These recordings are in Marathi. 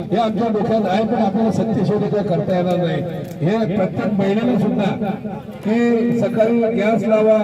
हे आमच्या डोक्यात आहे पण आपल्याला सत्तेशिवाय काय करता येणार नाही. हे प्रत्येक महिन्याने सुद्धा की सकाळी गॅस लावा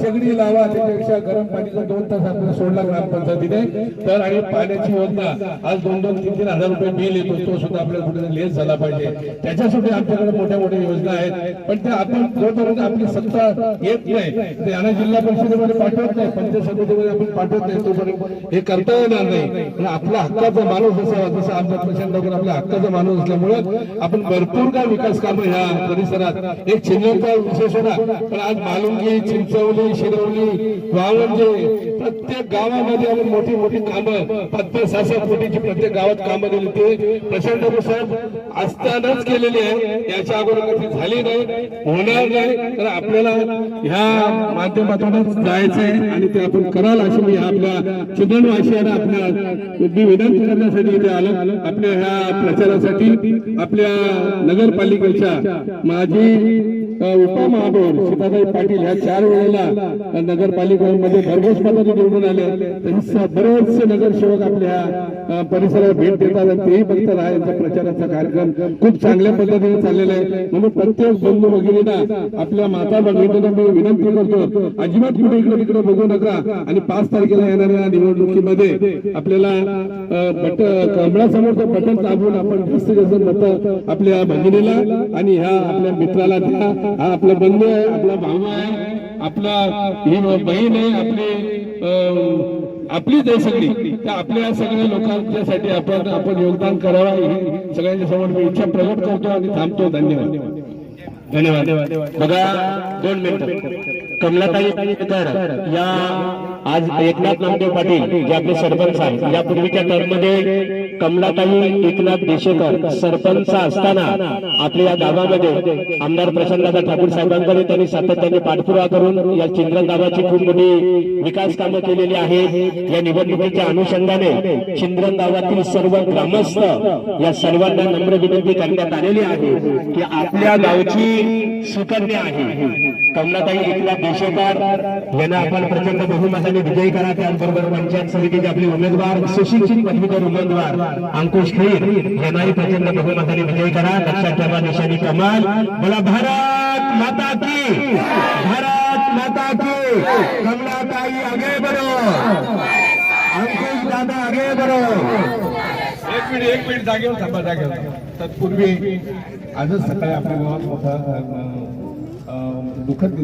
शेगडी लावा त्यापेक्षा गरम पाणीचा दोन तास आपल्याला सोडला ग्रामपंचायतीने. तर आणि पाण्याची योजना आज दोन दोन तीन तीन हजार रुपये बिल येतो तो सुद्धा आपल्याला कुठे लेस झाला पाहिजे. त्याच्यासाठी आमच्याकडे मोठ्या मोठ्या योजना आहेत. पण ते आपण जोपर्यंत आपली सत्ता येत नाही ते यांना जिल्हा परिषदेमध्ये पाठवत नाही पंचायत समितीमध्ये आपण पाठवत नाही तोपर्यंत हे करता येणार नाही. आपला हक्काचा माणूस असावा जसं आमच्या प्रशांताकडे आपला हक्काचा माणूस असल्यामुळं आपण भरपूर काय विकास कामं ह्या परिसरात. एक चिन्हचा विशेष होता पण आज मालुंगी चिंचवली शिरवली वाळंजे प्रत्येक गावामध्ये आपण मोठी मोठी कामं पाच पाच सहा सहा कोटीची प्रत्येक गावात कामं केली. ते प्रशांत साहेब असतानाच केलेली आहे. याच्या अगोदर कधी झाली नाही होणार नाही. तर आपल्याला ह्या माध्यमातूनच जायचंय आणि ते आपण कराल अशी मी आपल्या चिंतनवासियांना आपल्या विनंती करण्यासाठी इथे आलं. आपल्या ह्या प्रचारासाठी आपल्या नगरपालिकेच्या माजी उपमहापौर सीताबाई पाटील ह्या चार वेळेला नगरपालिकांमध्ये भरघोस मताने निवडून आले तरी बरेचसे नगरसेवक आपल्या परिसरात भेट देतात आणि तेही बघतात. हा यांचा प्रचाराचा कार्यक्रम खूप चांगल्या पद्धतीने चाललेला आहे. म्हणून प्रत्येक बंधू भगिनींना आपल्या माता भगिनींना मी विनंती करतो अजिबात कुठे इकडे तिकडे बघू नका. आणि पाच तारखेला येणाऱ्या निवडणुकीमध्ये आपल्याला अ, बट कमळासमोरचं बटन दाबून आपण जास्तीत जास्त मत आपल्या भगिनीला आणि ह्या आपल्या मित्राला द्या हा आपला बंधू आहे आपला भाऊ आहे आपला ही बहीण आहे आपली आपलीच आहे सगळी. तर आपल्या सगळ्या लोकांच्यासाठी आपण आपण योगदान करावं ही सगळ्यांच्या समोर मी इच्छा प्रकट करतो आणि थांबतो. धन्यवाद. धन्यवाद. बघा दोन मिनिट. कमलाताई या आज एकनाथ नामदेव पाटील जे आपले सरपंच आहेत. यापूर्वीच्या टर्ममध्ये कमलाताई एकनाथ देशेकर सरपंच असताना आपल्या या गावामध्ये आमदार प्रशांतदादा ठाकूर साहेबांकडे त्यांनी सातत्याने पाठपुरावा करून या चिंद्रन गावाची खूप मोठी विकास कामं केलेली आहेत. या निवडणुकीच्या अनुषंगाने चिंद्रन गावातील सर्व ग्रामस्थ या सर्वांना नम्र विनंती करण्यात आलेली आहे की आपल्या गावची सुकन्या आहे. कमलाताई एकनाथ देशेकर यांना आपण प्रचंड बहुमताने विजयी करा त्याचबरोबर पंचायत समितीचे आपले उमेदवार सुशिक्षित पदवीधर उमेदवार अंकुश खैर यांनाही प्रचंड बहुमताने विजयी करा. लक्षात ठेवा निशानी कमाल. बोला भारत माता की. भारत माता की. कमलाताई आगे बरो अंकुश दादा आगे बरो एक मिनिट एक मिनिट जागेवर हो, थांबा जागेवर हो. तत्पूर्वी आजच सकाळी आपल्या गावात मोठा अ, दुःखद